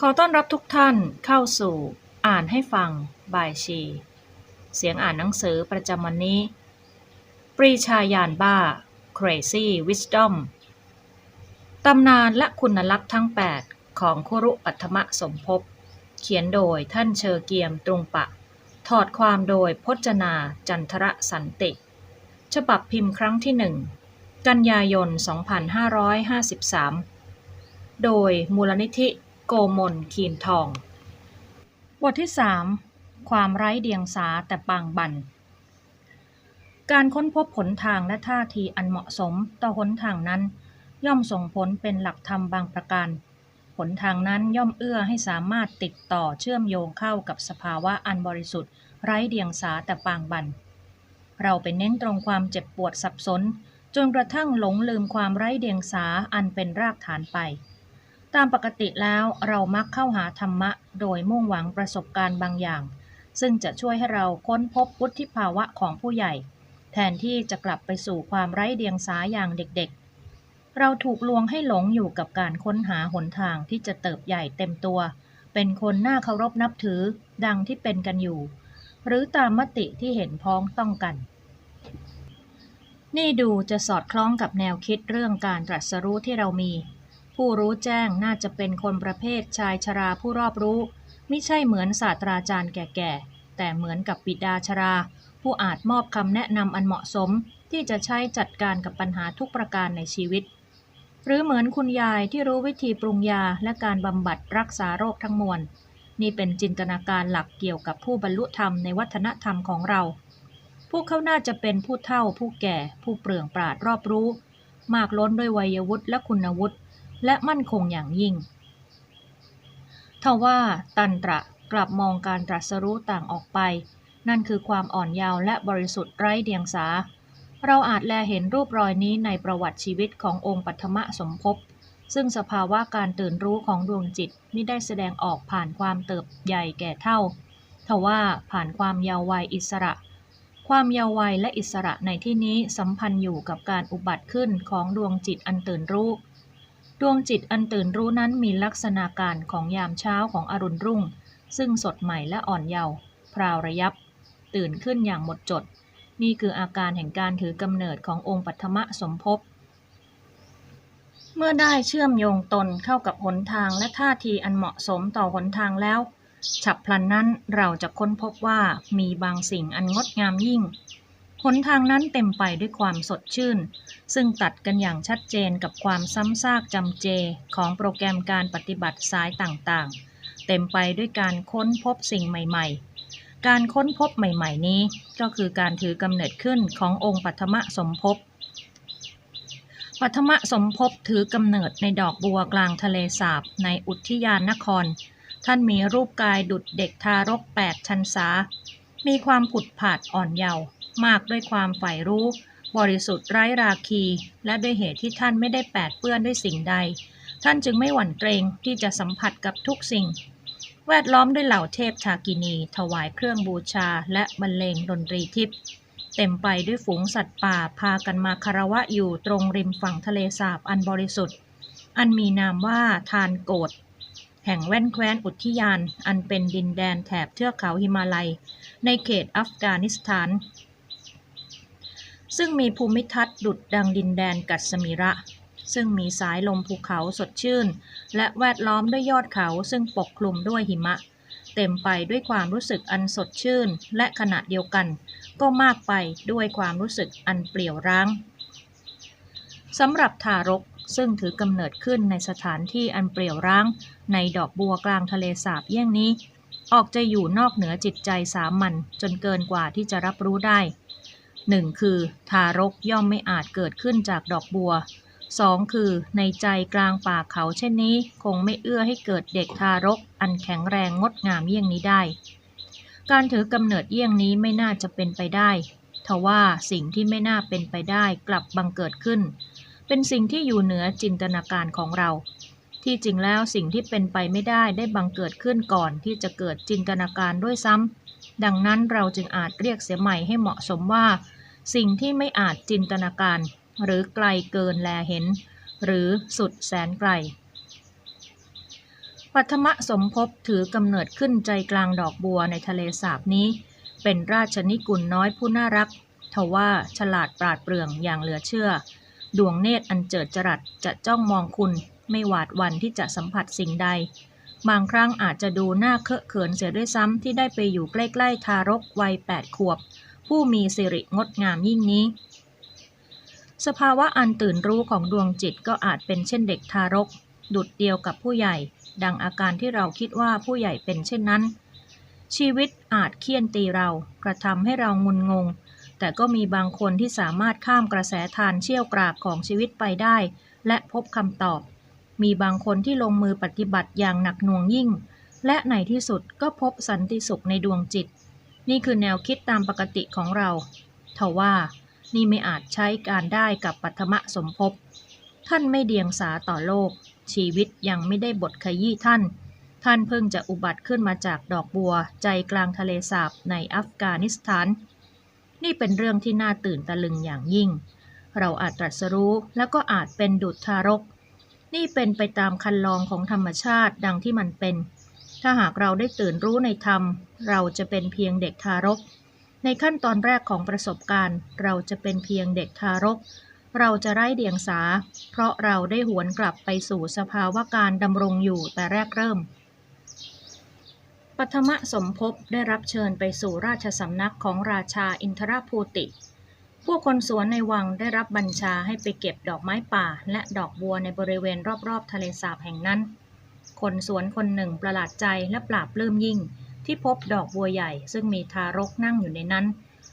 ขอต้อนรับทุกท่านเข้าสู่ อ่านให้ฟังบายชี เสียงอ่านหนังสือประจำวันนี้ ปรีชาญาณบ้า Crazy Wisdom ตำนานและคุณลักษณ์ทั้ง 8 ของคุรุปัทมะสมภพ เขียนโดยท่านเชอเกียมตรงปะ ถอดความโดยพจนาจันทรสันติ ฉบับพิมพ์ครั้งที่หนึ่งกันยายน 2553 โดยมูลนิธิ โกมลคีนทอง บทที่ 3 ความไร้เดียงสาแต่ปางบัน การค้นพบผลทางและท่าทีอันเหมาะสมต่อหนทางนั้น ย่อมส่งผลเป็นหลักธรรมบางประการผลทางนั้นย่อมเอื้อให้สามารถติดต่อเชื่อมโยงเข้ากับสภาวะอันบริสุทธิ์ ไร้เดียงสาแต่ปางบัน เราไปเน้นตรงความเจ็บปวดสับสน จนกระทั่งหลงลืมความไร้เดียงสาอันเป็นรากฐานไป ตามปกติแล้วเรามักเข้าหาธรรมะ โดยมุ่งหวังประสบการณ์บางอย่าง ซึ่งจะช่วยให้เราค้นพบวุฒิภาวะของผู้ใหญ่ แทนที่จะกลับไปสู่ความไร้เดียงสาอย่างเด็กๆ เราถูกลวงให้หลงอยู่กับการค้นหาหนทางที่จะเติบใหญ่เต็มตัว เป็นคนน่าเคารพนับถือ ดังที่เป็นกันอยู่ หรือตามมติที่เห็นพ้องต้องกัน นี่ดูจะสอดคล้องกับแนวคิดเรื่องการตรัสรู้ที่เรามี ผู้รู้แจ้งน่าจะเป็นคนประเภทชายชราผู้รอบรู้ ไม่ใช่เหมือนศาสตราจารย์แก่ๆ แต่เหมือนกับปิดาชรา ผู้อาจมอบคำแนะนำอันเหมาะสมที่จะใช้จัดการกับปัญหาทุกประการในชีวิต หรือเหมือนคุณยายที่รู้วิธีปรุงยาและการบำบัดรักษาโรคทั้งมวล นี่เป็นจินตนาการหลักเกี่ยวกับผู้บรรลุธรรมในวัฒนธรรมของเรา พวกเขาน่าจะเป็นผู้เฒ่า ผู้แก่ ผู้เปลืองปราดรอบรู้ มากล้นด้วยวัยวุฒิและคุณวุฒิ และมั่นคงอย่างยิ่ง ทว่าตันตระกลับมองการตรัสรู้ต่างออกไป นั่นคือความอ่อนเยาว์และบริสุทธิ์ไร้เดียงสา เราอาจแลเห็นรูปรอยนี้ในประวัติชีวิตขององค์ปัทมสมภพซึ่งสภาวะการตื่นรู้ของดวงจิตม่ได้แสดงออกผ่านความเติบใหญ่แก่เท่า ทว่าผ่านความเยาว์วัยอิสระ ความเยาว์วัยและอิสระในที่นี้สัมพันธ์อยู่กับการอุบัติขึ้นของดวงจิตอันตื่นรู้ ดวงจิตอันตื่นรู้นั้นมีลักษณะการของยามเช้าของอรุณรุ่ง ซึ่งสดใหม่และอ่อนเยาว์พราวระยับ ตื่นขึ้นอย่างหมดจด นี่คืออาการแห่งการถือกำเนิดขององค์ปัทมะสมภพเมื่อได้เชื่อมโยงตนเข้ากับหนทางและท่าทีอันเหมาะสมต่อหนทางแล้ว ฉับพลันนั้นเราจะค้นพบว่ามีบางสิ่งอันงดงามยิ่ง หนทางนั้นเต็มไปด้วยความสดชื่น ซึ่งตัดกันอย่างชัดเจนกับความซ้ำซากจำเจของโปรแกรมการปฏิบัติสายต่างๆ เต็มไปด้วยการค้นพบสิ่งใหม่ ๆ การค้นพบใหม่ๆ นี้ก็คือการถือกำเนิดขึ้นขององค์ปัทมสมภพปัทมสมภพถือกำเนิดในดอกบัวกลางทะเลสาบในอุทยานนคร ท่านมีรูปกายดุจเด็กทารกแปดชันษา มีความผุดผาดอ่อนเยาว์ มากด้วยความใฝ่รู้ บริสุทธิ์ไร้ราคี และด้วยเหตุที่ท่านไม่ได้แปดเปื้อนด้วยสิ่งใด ท่านจึงไม่หวั่นเกรงที่จะสัมผัสกับทุกสิ่ง แวดล้อมด้วยเหล่าเทพชากินี ถวายเครื่องบูชาและบรรเลงดนตรีทิพย์เต็มไปด้วยฝูงสัตว์ป่าพากันมาคารวะอยู่ตรงริมฝั่งทะเลสาบอันบริสุทธิ์ อันมีนามว่าทานโกดแห่งแว่นแคว้นอุทยาน อันเป็นดินแดนแถบเทือกเขาหิมาลัย ในเขตอัฟกานิสถาน ซึ่งมีภูมิทัศน์ดุดดังดินแดนกัสมิระ ซึ่งมีสายลมภูเขาสดชื่น และแวดล้อมด้วยยอดเขาซึ่งปกคลุมด้วยหิมะ เต็มไปด้วยความรู้สึกอันสดชื่น และขณะเดียวกัน ก็มากไปด้วยความรู้สึกอันเปลี่ยวร้างสำหรับทารกซึ่งถือกำเนิดขึ้นในสถานที่อันเปลี่ยวร้าง ในดอกบัวกลางทะเลสาบเยี่ยงนี้ ออกจะอยู่นอกเหนือจิตใจสามัญจนเกินกว่าที่จะรับรู้ได้ หนึ่งคือ ทารกย่อมไม่อาจเกิดขึ้นจากดอกบัวสองคือ ในใจกลางป่าเขาเช่นนี้ คงไม่เอื้อให้เกิดเด็กทารก อันแข็งแรงงดงามเยี่ยงนี้ได้ การถือกำเนิดเยี่ยงนี้ไม่น่าจะเป็นไปได้ ทว่าสิ่งที่ไม่น่าเป็นไปได้กลับบังเกิดขึ้น เป็นสิ่งที่อยู่เหนือจินตนาการของเรา ที่จริงแล้วสิ่งที่เป็นไปไม่ได้ได้บังเกิดขึ้นก่อนที่จะเกิดจินตนาการด้วยซ้ำดังนั้นเราจึงอาจเรียกเสียใหม่ให้เหมาะสมว่า สิ่งที่ไม่อาจจินตนาการ หรือไกลเกินแลเห็น หรือสุดแสนไกลปัทมสมภพถือกำเนิดขึ้นใจกลางดอกบัวในทะเลสาบนี้ เป็นราชนิกุลน้อยผู้น่ารักทว่าฉลาดปราดเปรื่องอย่างเหลือเชื่อ ดวงเนตรอันเจิดจรัสจะจ้องมองคุณ ไม่หวาดหวันที่จะสัมผัสสิ่งใด บางครั้งอาจจะดูหน่าเคอะเขินเสียด้วยซ้ำที่ได้ไปอยู่ใกล้ ๆ ทารกวัยแปดขวบ ผู้มีสิริงดงามยิ่งนี้ สภาวะอันตื่นรู้ของดวงจิตก็อาจเป็นเช่นเด็กทารก ดุดเดียวกับผู้ใหญ่ ดังอาการที่เราคิดว่าผู้ใหญ่เป็นเช่นนั้น ชีวิตอาจเคี่ยนตีเรา กระทำให้เรางุนงง แต่ก็มีบางคนที่สามารถข้ามกระแสทานเชี่ยวกรากของชีวิตไปได้ และพบคำตอบ มีบางคนที่ลงมือปฏิบัติอย่างหนักหน่วงยิ่ง และในที่สุดก็พบสันติสุขในดวงจิต นี่คือแนวคิดตามปกติของเราทว่านี่ไม่อาจใช้การได้กับปัทมะสมภพ ท่านไม่เดียงสาต่อโลก ชีวิตยังไม่ได้บทขยี้ท่าน ท่านเพิ่งจะอุบัติขึ้นมาจากดอกบัวใจกลางทะเลสาบในอัฟกานิสถาน นี่เป็นเรื่องที่น่าตื่นตะลึงอย่างยิ่ง เราอาจตรัสรู้และก็อาจเป็นดุจทารก นี่เป็นไปตามคันลองของธรรมชาติดังที่มันเป็น ถ้าหากเราได้ตื่นรู้ในธรรม เราจะเป็นเพียงเด็กทารก ในขั้นตอนแรกของประสบการณ์ เราจะเป็นเพียงเด็กทารก เราจะไร้เดียงสา เพราะเราได้หวนกลับไปสู่สภาวะการดำรงอยู่แต่แรกเริ่ม ปัทมะสมภพได้รับเชิญไปสู่ราชสำนักของราชาอินทรภูติ ผู้คนสวนในวังได้รับบัญชาให้ไปเก็บดอกไม้ป่า และดอกบัวในบริเวณรอบๆทะเลสาบแห่งนั้น คนสวนคนหนึ่งประหลาดใจและปราบปลื้มยิ่ง ที่พบดอกบัวใหญ่ ซึ่งมีทารกนั่งอยู่ในนั้น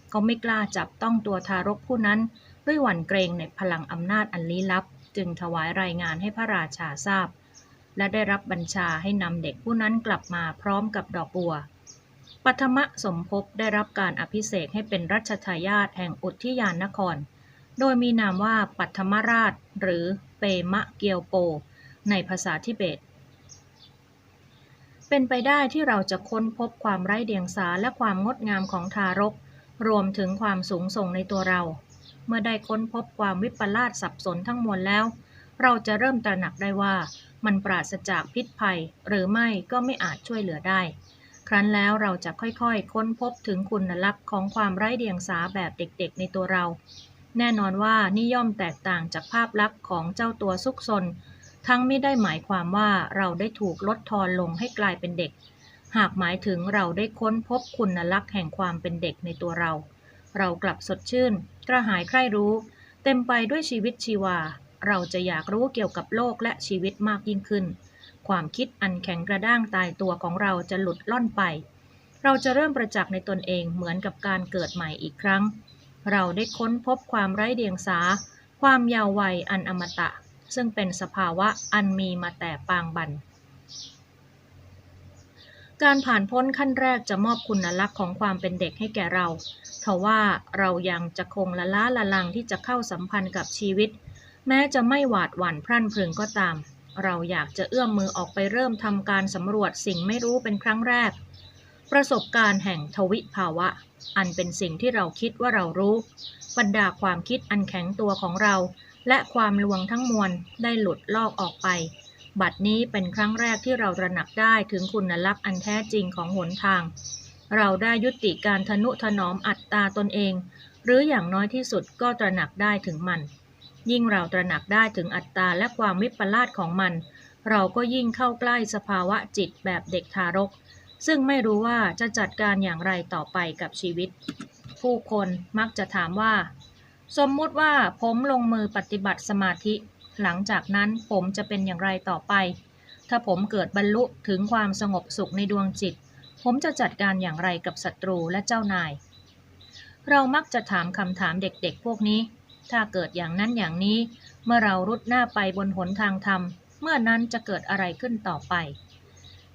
เขาไม่กล้าจับต้องตัวทารกผู้นั้น ด้วยหวั่นเกรงในพลังอำนาจอันลี้ลับ จึงถวายรายงานให้พระราชาทราบ และได้รับบัญชาให้นำเด็กผู้นั้นกลับมาพร้อมกับดอกบัวปัทมะสมภพได้รับการอภิเษกให้เป็นรัชทายาทแห่งอุทยานนคร โดยมีนามว่าปัทมราช หรือเปมะเกียวโป ในภาษาทิเบต เป็นไปได้ที่เราจะค้นพบความไร้เดียงสาและความงดงามของทารก รวมถึงความสูงส่งในตัวเรา เมื่อได้ค้นพบความวิปลาสสับสนทั้งมวลแล้ว เราจะเริ่มตระหนักได้ว่า มันปราศจากพิษภัย หรือไม่ก็ไม่อาจช่วยเหลือได้ ครั้นแล้วเราจะค่อยๆ ค้นพบถึงคุณลักษณ์ของความไร้เดียงสาแบบเด็กๆ ในตัวเรา แน่นอนว่านิย่อมแตกต่างจากภาพลักษณ์ของเจ้าตัวซุกซน ทั้งไม่ได้หมายความว่าเราได้ถูกลดทอนลงให้กลายเป็นเด็ก หากหมายถึงเราได้ค้นพบคุณลักษณ์แห่งความเป็นเด็กในตัวเรา เรากลับสดชื่น กระหายใคร่รู้ เต็มไปด้วยชีวิตชีวา เราจะอยากรู้เกี่ยวกับโลกและชีวิตมากยิ่งขึ้น ความคิดอันแข็งกระด้างตายตัวของเราจะหลุดล่อนไป เราจะเริ่มประจักษ์ในตนเองเหมือนกับการเกิดใหม่อีกครั้ง เราได้ค้นพบความไร้เดียงสา ความยาววัยอันอมตะ ซึ่งเป็นสภาวะอันมีมาแต่ปางบัน การผ่านพ้นขั้นแรกจะมอบคุณลักษณ์ของความเป็นเด็กให้แก่เราทว่าเรายังจะคงละล้าละลังที่จะเข้าสัมพันธ์กับชีวิต แม้จะไม่หวาดหวั่นพรั่นพรึงก็ตาม เราอยากจะเอื้อมมือออกไปเริ่มทำการสำรวจสิ่งไม่รู้เป็นครั้งแรก ประสบการณ์แห่งทวิภาวะ อันเป็นสิ่งที่เราคิดว่าเรารู้ บรรดาความคิดอันแข็งตัวของเรา และความลวงทั้งมวลได้หลุดลอกออกไป บัดนี้เป็นครั้งแรกที่เราตระหนักได้ถึงคุณลักษณ์อันแท้จริงของหนทาง เราได้ยุติการทนุถนอมอัตตาตนเอง หรืออย่างน้อยที่สุดก็ตระหนักได้ถึงมัน ยิ่งเราตระหนักได้ถึงอัตตาและความวิปลาสของมัน เราก็ยิ่งเข้าใกล้สภาวะจิตแบบเด็กทารก ซึ่งไม่รู้ว่าจะจัดการอย่างไรต่อไปกับชีวิต ผู้คนมักจะถามว่า สมมุติว่าผมลงมือปฏิบัติสมาธิ หลังจากนั้นผมจะเป็นอย่างไรต่อไป ถ้าผมเกิดบรรลุถึงความสงบสุขในดวงจิต ผมจะจัดการอย่างไรกับศัตรูและเจ้านาย เรามักจะถามคำถามเด็กๆ พวกนี้ ถ้าเกิดอย่างนั้นอย่างนี้ เมื่อเรารุดหน้าไปบนหนทางธรรม เมื่อนั้นจะเกิดอะไรขึ้นต่อไป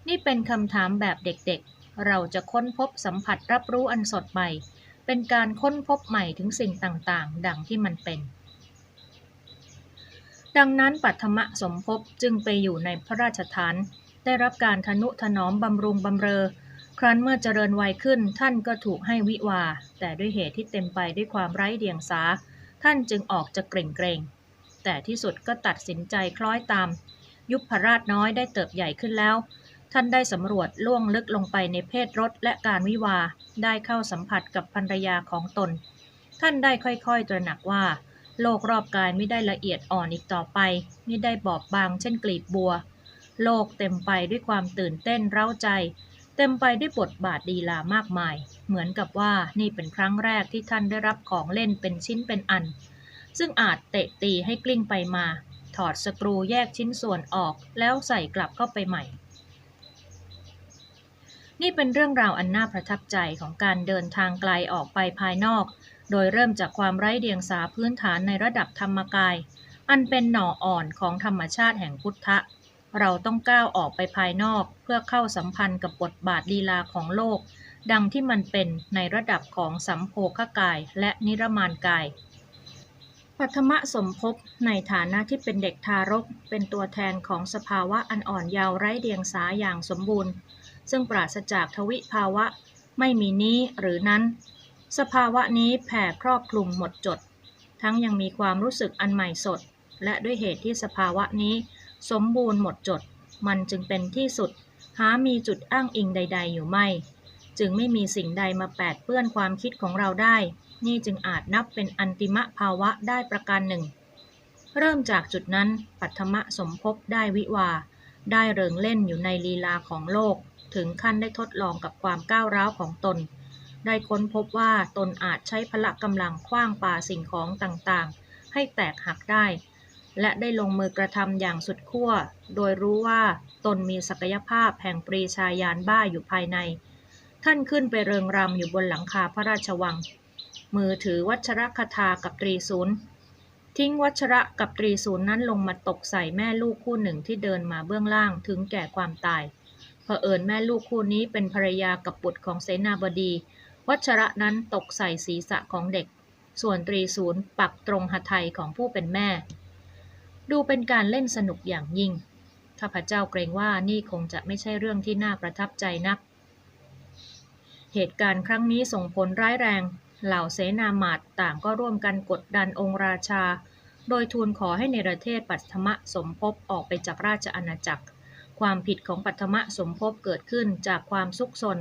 นี่เป็นคำถามแบบเด็กๆ เราจะค้นพบสัมผัสรับรู้อันสดใหม่ เป็นการค้นพบใหม่ถึงสิ่งต่างๆ ดังที่มันเป็น ดังนั้นปัทมะสมภพจึงไปอยู่ในพระราชฐาน ได้รับการทนุถนอมบำรุงบำเรอ ครั้นเมื่อเจริญวัยขึ้นท่านก็ถูกให้วิวา แต่ด้วยเหตุที่เต็มไปด้วยความไร้เดียงสา ท่านจึงออกจะเกรงเกรงแต่ที่สุดก็ตัดสินใจคล้อยตาม ยุพราชน้อยได้เติบใหญ่ขึ้นแล้ว ท่านได้สำรวจล่วงลึกลงไปในเพศรสและการวิวา ได้เข้าสัมผัสกับภรรยาของตน ท่านได้ค่อยๆ ตระหนักว่า โลกรอบกายไม่ได้ละเอียดอ่อนอีกต่อไป ไม่ได้บอบบางเช่นกลีบบัว โลกเต็มไปด้วยความตื่นเต้นเร้าใจ เต็มไปด้วยบทบาทดีลามากมาย เหมือนกับว่านี่เป็นครั้งแรกที่ท่านได้รับของเล่นเป็นชิ้นเป็นอัน ซึ่งอาจเตะตีให้กลิ้งไปมา ถอดสกรูแยกชิ้นส่วนออกแล้วใส่กลับเข้าไปใหม่ นี่เป็นเรื่องราวอันน่าประทับใจของการเดินทางไกลออกไปภายนอก โดยเริ่มจากความไร้เดียงสาพื้นฐานในระดับธรรมกาย อันเป็นหน่ออ่อนของธรรมชาติแห่งพุทธะ เราต้องก้าวออกไปภายนอกเพื่อเข้าสัมพันธ์กับบทบาทลีลาของโลก ดังที่มันเป็นในระดับของสัมโพคกายและนิรมานกายปัทมะสมภพในฐานะที่เป็นเด็กทารก เป็นตัวแทนของสภาวะอันอ่อนเยาว์ไร้เดียงสาอย่างสมบูรณ์ ซึ่งปราศจากทวิภาวะไม่มีนี้หรือนั้น สภาวะนี้แผ่ครอบคลุมหมดจด ทั้งยังมีความรู้สึกอันใหม่สด และด้วยเหตุที่สภาวะนี้ สมบูรณ์หมดจด มันจึงเป็นที่สุด หามีจุดอ้างอิงใด ๆ อยู่ไม่ จึงไม่มีสิ่งใดมาแปดเปื้อนความคิดของเราได้ นี่จึงอาจนับเป็นอันติมะภาวะได้ประการหนึ่ง เริ่มจากจุดนั้นปัทมะสมภพได้วิวาได้เริงเล่นอยู่ในลีลาของโลก ถึงขั้นได้ทดลองกับความก้าวร้าวของตน ได้ค้นพบว่าตนอาจใช้พละกำลังคว้างปาสิ่งของต่างๆ ให้แตกหักได้ และได้ลงมือกระทำอย่างสุดขั้ว โดยรู้ว่าตนมีศักยภาพแห่งปรีชาญาณบ้าอยู่ภายใน ท่านขึ้นไปเริงรำอยู่บนหลังคาพระราชวัง มือถือวัชรคทากับตรีศูนย์ทิ้งวัชระกับตรีศูนย์นั้นลงมาตกใส่แม่ลูกคู่หนึ่งที่เดินมาเบื้องล่างถึงแก่ความตาย เผอิญแม่ลูกคู่นี้เป็นภรรยากับบุตรของเสนาบดี วัชระนั้นตกใส่ศีรษะของเด็ก ส่วนตรีศูนย์ปักตรงหัตถยของผู้เป็นแม่ ดูเป็นการเล่นสนุกอย่างยิ่งข้าพเจ้าเกรงว่านี่คงจะไม่ใช่เรื่องที่น่าประทับใจนัก เหตุการณ์ครั้งนี้ส่งผลร้ายแรง เหล่าเสนาหมาตต่างก็ร่วมกันกดดันองค์ราชา โดยทูลขอให้เนประเทศปัทมะสมภพออกไปจากราชอาณาจักร ความผิดของปัทมะสมภพเกิดขึ้นจากความซุกซน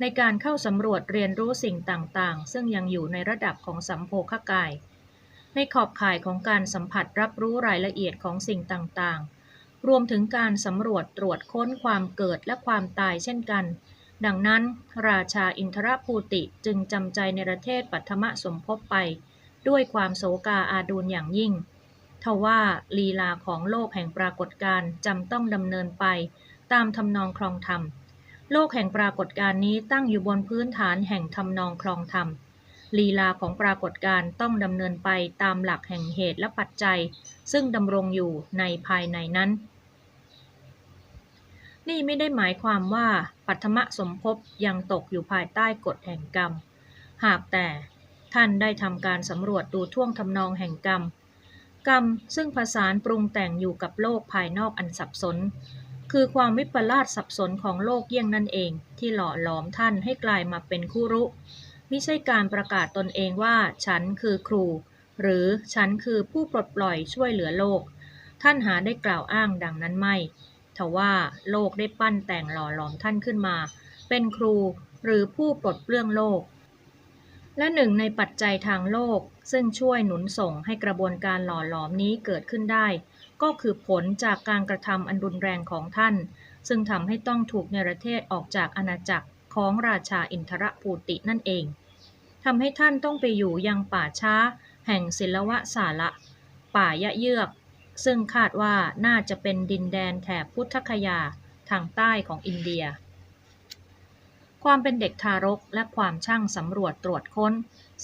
ในการเข้าสำรวจเรียนรู้สิ่งต่างๆ ซึ่งยังอยู่ในระดับของสัมโพคกาย ในขอบข่ายของการสัมผัสรับรู้รายละเอียดของสิ่งต่างๆ รวมถึงการสำรวจตรวจค้นความเกิดและความตายเช่นกัน ดังนั้น ราชาอินทรภูติจึงจำใจในประเทศปัทมะสมภพไป ด้วยความโศกาอาดูลอย่างยิ่ง ทว่าลีลาของโลกแห่งปรากฏการณ์จำต้องดำเนินไป ตามทำนองคลองธรรม โลกแห่งปรากฏการณ์นี้ตั้งอยู่บนพื้นฐานแห่งทำนองคลองธรรม ลีลาของปรากฏการณ์ต้องดำเนินไปตามหลักแห่งเหตุและปัจจัย ซึ่งดำรงอยู่ในภายในนั้น นี่ไม่ได้หมายความว่าปัทมะสมภพยังตกอยู่ภายใต้กฎแห่งกรรม หากแต่ท่านได้ทำการสำรวจดูท่วงทำนองแห่งกรรม กรรมซึ่งผสานปรุงแต่งอยู่กับโลกภายนอกอันสับสน คือความวิปลาสสับสนของโลกเยี่ยงนั่นเอง ที่หล่อหลอมท่านให้กลายมาเป็นคู่รู้ไม่ใช่การประกาศตนเองว่าฉันคือครู หรือฉันคือผู้ปลดปล่อยช่วยเหลือโลก ท่านหาได้กล่าวอ้างดังนั้นไม่ทว่าโลกได้ปั้นแต่งหล่อหลอมท่านขึ้นมา เป็นครูหรือผู้ปลดเปลื้องโลก และหนึ่งในปัจจัยทางโลก ซึ่งช่วยหนุนส่งให้กระบวนการหล่อหลอมนี้เกิดขึ้นได้ ก็คือผลจากการกระทำอันรุนแรงของท่าน ซึ่งทำให้ต้องถูกเนรเทศออกจากอาณาจักรของราชาอินทรภูตินั่นเองทำให้ท่านต้องไปอยู่ยังป่าช้า แห่งศิลวะสาระ ป่ายะเยือก ซึ่งคาดว่าน่าจะเป็นดินแดนแถบพุทธคยาทางใต้ของอินเดีย ความเป็นเด็กทารกและความช่างสำรวจตรวจค้น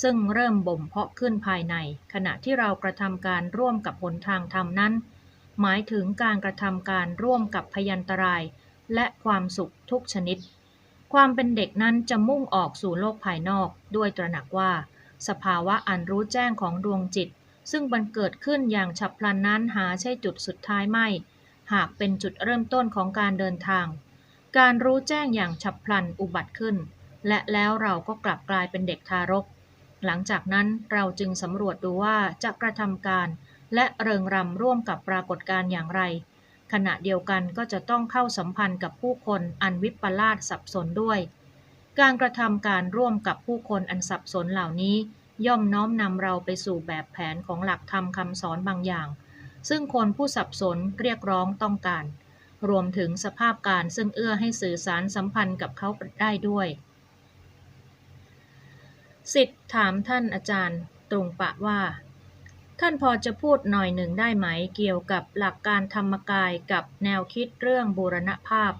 ซึ่งเริ่มบ่มเพาะขึ้นภายใน ขณะที่เรากระทำการร่วมกับหนทางธรรมนั้น หมายถึงการกระทำการร่วมกับพยันตราย และความสุขทุกชนิด ความเป็นเด็กนั้นจะมุ่งออกสู่โลกภายนอกด้วยตระหนักว่า สภาวะอันรู้แจ้งของดวงจิต ซึ่งบันเกิดขึ้นอย่างฉับพลันนั้นหาใช่จุดสุดท้ายไม่ หากเป็นจุดเริ่มต้นของการเดินทาง การรู้แจ้งอย่างฉับพลันอุบัติขึ้น และแล้วเราก็กลับกลายเป็นเด็กทารก หลังจากนั้นเราจึงสำรวจดูว่าจะกระทำการ และเริงรำร่วมกับปรากฏการณ์อย่างไร ขณะเดียวกันก็จะต้องเข้าสัมพันธ์กับผู้คนอันวิปลาสสับสนด้วย การกระทำการร่วมกับผู้คนอันสับสนเหล่านี้ ย่อมน้อมนำเราไปสู่แบบแผนของหลักธรรมคำสอนบางอย่าง ซึ่งคนผู้สับสนเรียกร้องต้องการ รวมถึงสภาพการซึ่งเอื้อให้สื่อสารสัมพันธ์กับเขาได้ด้วย สิทธิ์ถามท่านอาจารย์ตรงปะว่า ท่านพอจะพูดหน่อยหนึ่งได้ไหมเกี่ยวกับหลักการธรรมกายกับแนวคิดเรื่องบูรณภาพ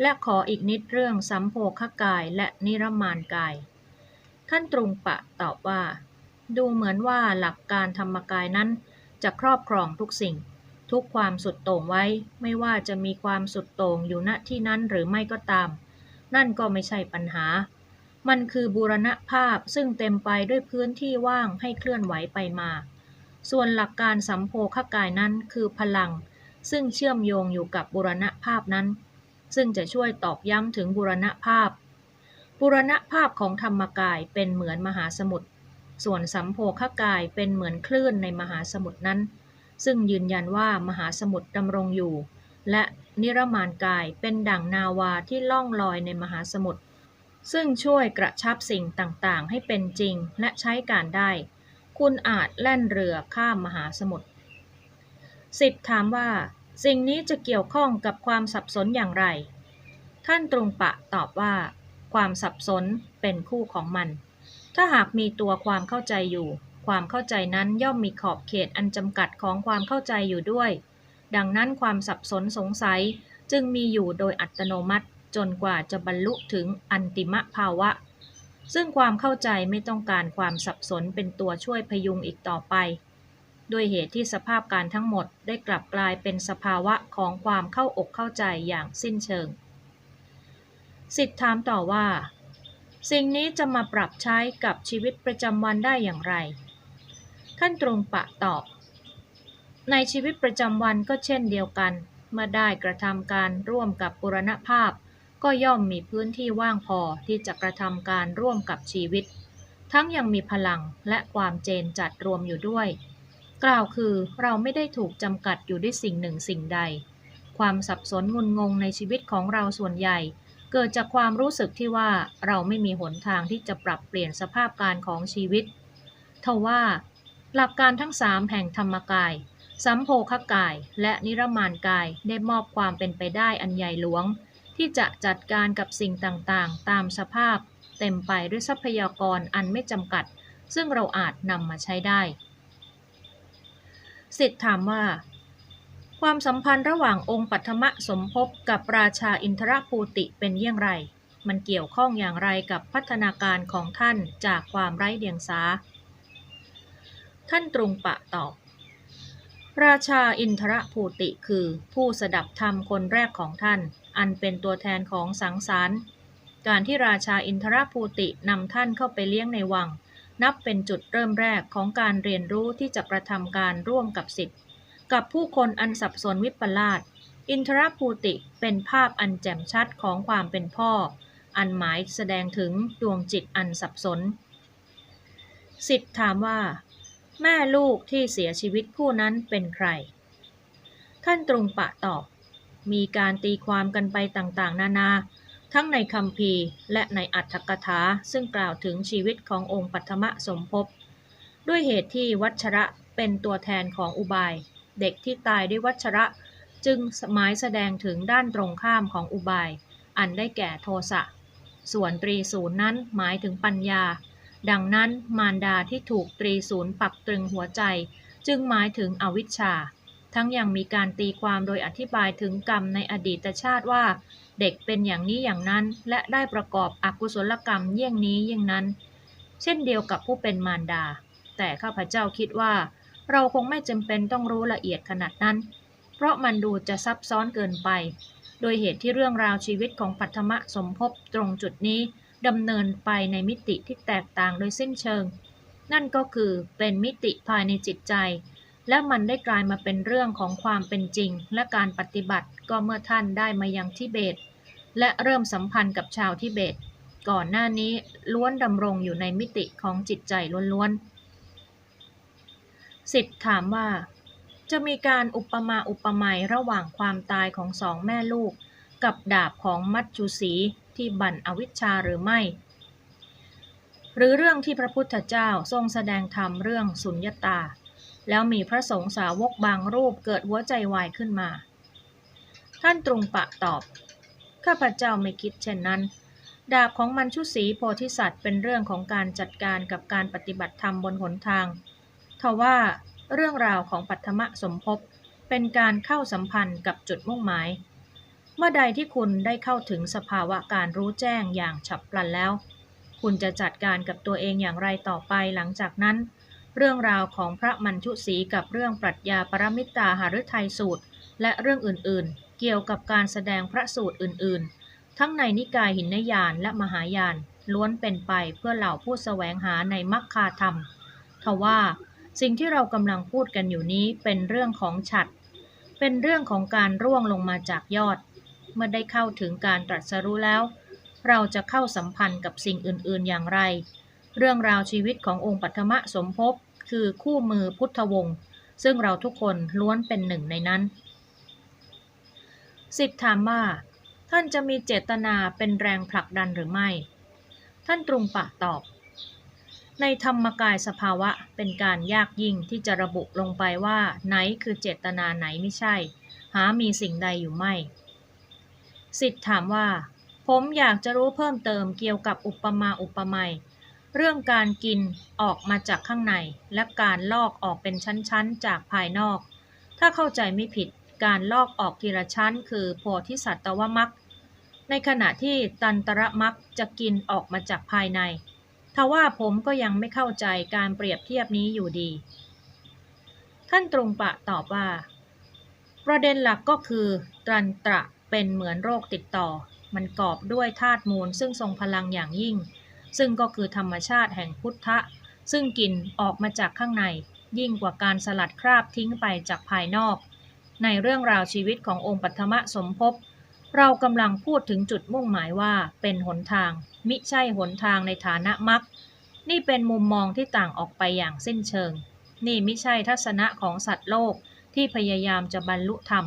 และขออีกนิดเรื่องสัมโพคกายและนิรมานกาย ท่านตรงปะตอบว่า ดูเหมือนว่าหลักการธรรมกายนั้นจะครอบครองทุกสิ่ง ทุกความสุดโต่งไว้ ไม่ว่าจะมีความสุดโต่งอยู่ณที่นั้นหรือไม่ก็ตาม นั่นก็ไม่ใช่ปัญหา มันคือบูรณภาพซึ่งเต็มไปด้วยพื้นที่ว่างให้เคลื่อนไหวไปมา ส่วนหลักการสัมโพคกายนั้นคือพลัง ซึ่งเชื่อมโยงอยู่กับบูรณภาพนั้น ซึ่งจะช่วยตอกย้ำถึงบูรณภาพ บูรณภาพของธรรมกายเป็นเหมือนมหาสมุทรส่วนสัมโพคกายเป็นเหมือนคลื่นในมหาสมุทรนั้น ซึ่งยืนยันว่ามหาสมุทรดำรงอยู่ และนิรมานกายเป็นดั่งนาวาที่ล่องลอยในมหาสมุทรซึ่งช่วยกระชับสิ่งต่างๆ ให้เป็นจริงและใช้การได้ คุณอาจแล่นเรือข้ามมหาสมุทรสิทธิ์ถามว่า สิ่งนี้จะเกี่ยวข้องกับความสับสนอย่างไร ท่านตรงปะตอบว่า ความสับสนเป็นคู่ของมัน ถ้าหากมีตัวความเข้าใจอยู่ ความเข้าใจนั้นย่อมมีขอบเขตอันจำกัดของความเข้าใจอยู่ด้วย ดังนั้นความสับสนสงสัยจึงมีอยู่โดยอัตโนมัติจนกว่าจะบรรลุถึงอันติมภาวะ ซึ่งความเข้าใจไม่ต้องการความสับสนเป็นตัวช่วยพยุงอีกต่อไป ด้วยเหตุที่สภาพการทั้งหมดได้กลับกลายเป็นสภาวะของความเข้าอกเข้าใจอย่างสิ้นเชิง สิทธิ์ถามต่อว่า สิ่งนี้จะมาปรับใช้กับชีวิตประจำวันได้อย่างไร ท่านตรงปะตอบ ในชีวิตประจำวันก็เช่นเดียวกัน เมื่อได้กระทำการร่วมกับปุรณภาพ ก็ย่อมมีพื้นที่ว่างพอที่จะกระทำการร่วมกับชีวิต ทั้งยังมีพลังและความเจนจัดรวมอยู่ด้วย กล่าวคือเราไม่ได้ถูกจำกัดอยู่ด้วยสิ่งหนึ่งสิ่งใด ความสับสนงุนงงในชีวิตของเราส่วนใหญ่เกิดจากความรู้สึกที่ว่าเราไม่มีหนทางที่จะปรับเปลี่ยนสภาพการของชีวิต ทว่า หลักการทั้งสามแห่งธรรมกาย สัมโพคกาย และนิรมานกายได้มอบความเป็นไปได้อันใหญ่หลวง ที่จะจัดการกับสิ่งต่างๆ ตามสภาพ เต็มไปด้วยทรัพยากรอันไม่จำกัด ซึ่งเราอาจนำมาใช้ได้สิทธิ์ถามว่า ความสัมพันธ์ระหว่างองค์ปัทมะสมภพกับราชาอินทรภูติเป็นเยี่ยงไร มันเกี่ยวข้องอย่างไรกับพัฒนาการของท่านจากความไร้เดียงสา ท่านตรงปะตอบ ราชาอินทรภูติคือผู้สดับธรรมคนแรกของท่าน อันเป็นตัวแทนของสังสารการที่ราชาอินทรภูตินำท่านเข้าไปเลี้ยงในวัง นับเป็นจุดเริ่มแรกของการเรียนรู้ที่จะกระทำการร่วมกับสิทธิ์กับผู้คนอันสับสนวิปลาสอินทรภูติเป็นภาพอันแจ่มชัดของความเป็นพ่อ อันหมายแสดงถึงดวงจิตอันสับสน สิทธิ์ถามว่า แม่ลูกที่เสียชีวิตผู้นั้นเป็นใคร ท่านตรงปะตอบ มีการตีความกันไปต่างๆ นานา ทั้งในคำพีและในอัตถกถาซึ่งกล่าวถึงชีวิตขององค์ปัทมะสมภพ ด้วยเหตุที่วัชระเป็นตัวแทนของอุบาย เด็กที่ตายด้วยวัชระจึงหมายแสดงถึงด้านตรงข้ามของอุบาย อันได้แก่โทสะ ส่วนตรีศูนย์นั้นหมายถึงปัญญา ดังนั้นมารดาที่ถูกตรีศูนย์ปักตรึงหัวใจ จึงหมายถึงอวิชชา ทั้งยังมีการตีความโดยอธิบายถึงกรรมในอดีตชาติว่า เด็กเป็นอย่างนี้อย่างนั้น และได้ประกอบอกุศลกรรมเยี่ยงนี้เยี่ยงนั้น เช่นเดียวกับผู้เป็นมารดา แต่ข้าพเจ้าคิดว่า เราคงไม่จำเป็นต้องรู้ละเอียดขนาดนั้น เพราะมันดูจะซับซ้อนเกินไป โดยเหตุที่เรื่องราวชีวิตของปัทมะสมภพตรงจุดนี้ ดำเนินไปในมิติที่แตกต่างโดยสิ้นเชิง นั่นก็คือเป็นมิติภายในจิตใจ และมันได้กลายมาเป็นเรื่องของความเป็นจริง และการปฏิบัติก็เมื่อท่านได้มายังทิเบต และเริ่มสัมพันธ์กับชาวทิเบต ก่อนหน้านี้ล้วนดำรงอยู่ในมิติของจิตใจล้วนๆสิทธิ์ถามว่า จะมีการอุปมาอุปไมยระหว่างความตายของสองแม่ลูก กับดาบของมัจจุสี ที่บั่นอวิชชาหรือไม่ หรือเรื่องที่พระพุทธเจ้าทรงแสดงธรรมเรื่องสุญญตา แล้วมีพระสงฆ์สาวกบางรูปเกิดหัวใจวายขึ้นมา ท่านตรุงปะตอบ ข้าพเจ้าไม่คิดเช่นนั้น ดาบของมันชุสีโพธิสัตว์เป็นเรื่องของการจัดการกับการปฏิบัติธรรมบนหนทางทว่าเรื่องราวของปัทมะสมภพเป็นการเข้าสัมพันธ์กับจุดมุ่งหมาย เมื่อใดที่คุณได้เข้าถึงสภาวะการรู้แจ้งอย่างฉับพลันแล้ว คุณจะจัดการกับตัวเองอย่างไรต่อไปหลังจากนั้น เรื่องราวของพระมัญชุสีกับเรื่องปรัชญาปรมิตาหฤทัยสูตร และเรื่องอื่นๆ เกี่ยวกับการแสดงพระสูตรอื่นๆ ทั้งในนิกายหินนยานและมหายาน ล้วนเป็นไปเพื่อเหล่าผู้แสวงหาในมัคคาธรรมทว่าสิ่งที่เรากำลังพูดกันอยู่นี้เป็นเรื่องของฉัด เป็นเรื่องของการร่วงลงมาจากยอด เมื่อได้เข้าถึงการตรัสรู้แล้ว เราจะเข้าสัมพันธ์กับสิ่งอื่น ๆ อย่างไร เรื่องราวชีวิตขององค์ปัทมะสมภพคือคู่มือพุทธวงศ์ซึ่งเราทุกคนล้วนเป็นหนึ่งในนั้นสิทธถามว่าท่านจะมีเจตนาเป็นแรงผลักดันหรือไม่ ท่านตรุงปะตอบ ในธรรมกายสภาวะเป็นการยากยิ่งที่จะระบุลงไปว่า ไหนคือเจตนาไหนไม่ใช่ หามีสิ่งใดอยู่ไม่ สิทธิ์ถามว่า ผมอยากจะรู้เพิ่มเติมเกี่ยวกับอุปมาอุปไมยเรื่องการกินออกมาจากข้างใน และการลอกออกเป็นชั้นๆ จากภายนอก ถ้าเข้าใจไม่ผิดการลอกออกทีละชั้น คือโพธิสัตวมักในขณะที่ตันตระมักจะกินออกมาจากภายในทว่าผมก็ยังไม่เข้าใจการเปรียบเทียบนี้อยู่ดี ท่านตรงปะตอบว่า ประเด็นหลักก็คือตรันตระ เป็นเหมือนโรคติดต่อ มันกอบด้วยธาตุมูลซึ่งทรงพลังอย่างยิ่ง ซึ่งก็คือธรรมชาติแห่งพุทธะ ซึ่งกินออกมาจากข้างใน ยิ่งกว่าการสลัดคราบทิ้งไปจากภายนอก ในเรื่องราวชีวิตขององค์ปัทมะสมภพเรากำลังพูดถึงจุดมุ่งหมายว่าเป็นหนทาง มิใช่หนทางในฐานะมรรคนี่เป็นมุมมองที่ต่างออกไปอย่างสิ้นเชิง นี่ไม่ใช่ทัศนะของสัตว์โลกที่พยายามจะบรรลุธรรม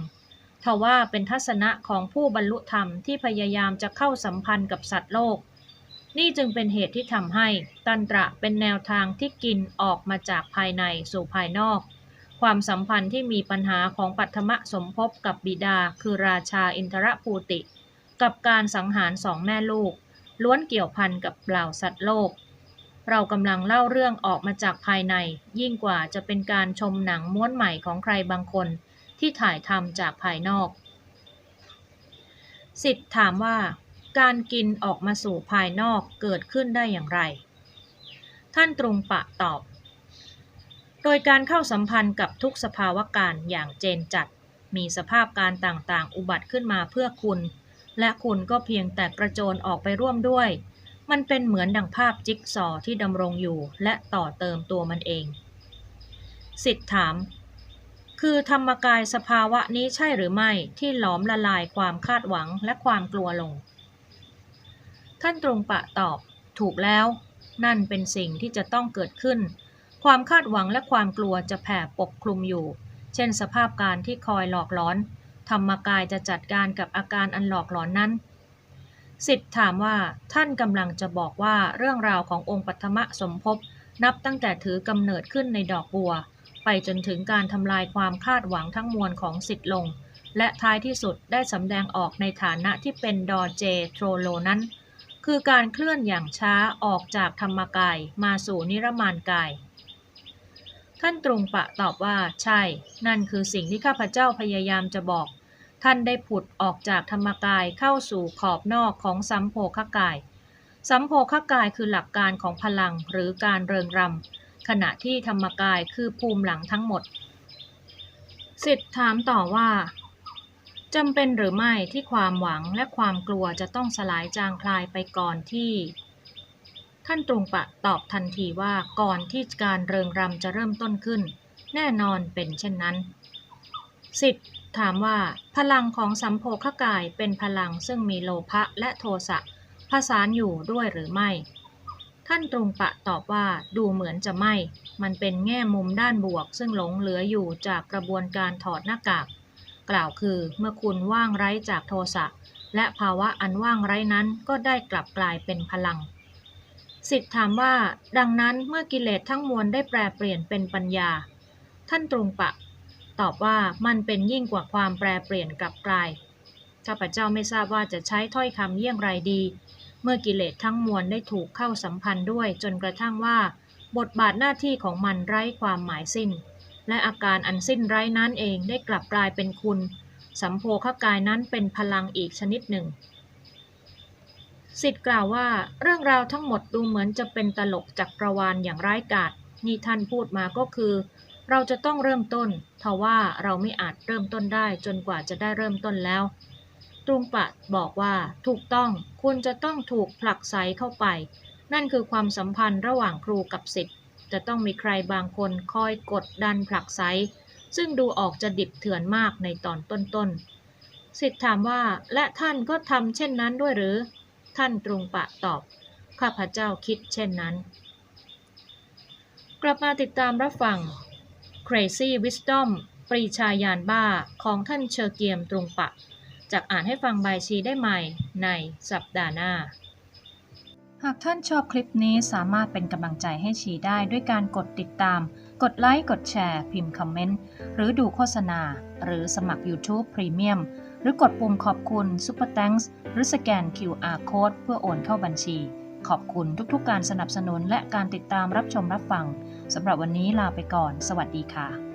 ทว่าเป็นทัศนะของผู้บรรลุธรรมที่พยายามจะเข้าสัมพันธ์กับสัตว์โลก นี่จึงเป็นเหตุที่ทำให้ตันตระเป็นแนวทางที่กินออกมาจากภายในสู่ภายนอก ความสัมพันธ์ที่มีปัญหาของปัทมะสมภพกับบิดา คือราชาอินทรภูติ กับการสังหารสองแม่ลูก ล้วนเกี่ยวพันกับเหล่าสัตว์โลก เรากำลังเล่าเรื่องออกมาจากภายใน ยิ่งกว่าจะเป็นการชมหนังม้วนใหม่ของใครบางคน ที่ถ่ายทำจากภายนอกสิทธิ์ถามว่าการกินออกมาสู่ภายนอกเกิดขึ้นได้อย่างไร ท่านตรงปะตอบ โดยการเข้าสัมพันธ์กับทุกสภาวะการอย่างเจนจัด มีสภาพการต่างๆ อุบัติขึ้นมาเพื่อคุณ และคุณก็เพียงแต่กระโจนออกไปร่วมด้วย มันเป็นเหมือนดังภาพจิ๊กซอที่ดำรงอยู่และต่อเติมตัวมันเอง สิทธิถาม คือธรรมกายสภาวะนี้ใช่หรือไม่ที่หลอมละลายความคาดหวังและความกลัวลง ท่านตรงปะตอบ ถูกแล้ว นั่นเป็นสิ่งที่จะต้องเกิดขึ้น ความคาดหวังและความกลัวจะแผ่ปกคลุมอยู่ เช่นสภาพการที่คอยหลอกหลอน ธรรมกายจะจัดการกับอาการอันหลอกหลอนนั้นสิทธิ์ถามว่าท่านกำลังจะบอกว่าเรื่องราวขององค์ปัทมะสมภพนับตั้งแต่ถือกำเนิดขึ้นในดอกบัว ไปจนถึงการทำลายความคาดหวังทั้งมวลของสิทธิ์ลง และท้ายที่สุดได้สำแดงออกในฐานะที่เป็นดอเจโทรโลนั้น คือการเคลื่อนอย่างช้าออกจากธรรมกายมาสู่นิรมานกาย ท่านตรงปะตอบว่าใช่ นั่นคือสิ่งที่ข้าพเจ้าพยายามจะบอก ท่านได้ผุดออกจากธรรมกายเข้าสู่ขอบนอกของสัมโพคกาย สัมโพคกายคือหลักการของพลังหรือการเริงรำ ขณะที่ธรรมกายคือภูมิหลังทั้งหมด สิทธิ์ถามต่อว่าจำเป็นหรือไม่ที่ความหวังและความกลัวจะต้องสลายจางคลายไปก่อนที่ ท่านตรงปะตอบทันทีว่าก่อนที่การเริงรำจะเริ่มต้นขึ้น แน่นอนเป็นเช่นนั้น สิทธิ์ถามว่า พลังของสัมโพคกายเป็นพลังซึ่งมีโลภะและโทสะผสานอยู่ด้วยหรือไม่ ท่านตรงปะตอบว่าดูเหมือนจะไม่ มันเป็นแง่มุมด้านบวก ซึ่งหลงเหลืออยู่จากกระบวนการถอดหน้ากาก กล่าวคือเมื่อคุณว่างไร้จากโทสะและภาวะอันว่างไร้นั้นก็ได้กลับกลายเป็นพลัง สิทธิ์ถามว่า ดังนั้นเมื่อกิเลสทั้งมวลได้แปลเปลี่ยนเป็นปัญญา ท่านตรงปะ ตอบว่ามันเป็นยิ่งกว่าความแปลเปลี่ยนกลับกลายข้าพเจ้าไม่ทราบว่าจะใช้ถ้อยคำเยี่ยงไรดี เมื่อกิเลสทั้งมวลได้ถูกเข้าสัมพันธ์ด้วยจนกระทั่งว่า บทบาทหน้าที่ของมันไร้ความหมายสิ้น และอาการอันสิ้นไร้นั้นเองได้กลับกลายเป็นคุณ สัมโพคกายนั้นเป็นพลังอีกชนิดหนึ่งสิทธิ์กล่าวว่าเรื่องราวทั้งหมดดูเหมือนจะเป็นตลกจากประวานอย่างร้ายกาจนี่ท่านพูดมาก็คือ เราจะต้องเริ่มต้นทว่าเราไม่อาจเริ่มต้นได้จนกว่าจะได้เริ่มต้นแล้ว ตรุงปะบอกว่าถูกต้องคุณจะต้องถูกผลักไสเข้าไป นั่นคือความสัมพันธ์ระหว่างครูกับศิษย์จะต้องมีใครบางคนคอยกดดันผลักไสซึ่งดูออกจะดิบเถื่อนมากในตอนต้นๆสิทธิ์ถามว่าและท่านก็ทำเช่นนั้นด้วยหรือ ท่านตรุงปะตอบ ข้าพเจ้าคิดเช่นนั้น กลับมาติดตามรับฟัง Crazy Wisdom ปรีชาญาณบ้าของท่านเชอเกียมตรุงปะ จากอ่านให้ฟังบายชีได้ใหม่ในสัปดาห์หน้า หากท่านชอบคลิปนี้สามารถเป็นกำลังใจให้ชีได้ด้วยการกดติดตาม กดไลค์ กดแชร์ พิมพ์คอมเมนต์ หรือดูโฆษณา หรือสมัคร YouTube Premium หรือกดปุ่มขอบคุณ Super Thanks หรือสแกน QR Code เพื่อโอนเข้าบัญชี ขอบคุณทุกๆ การสนับสนุนและการติดตามรับชมรับฟังสำหรับวันนี้ลาไปก่อน สวัสดีค่ะ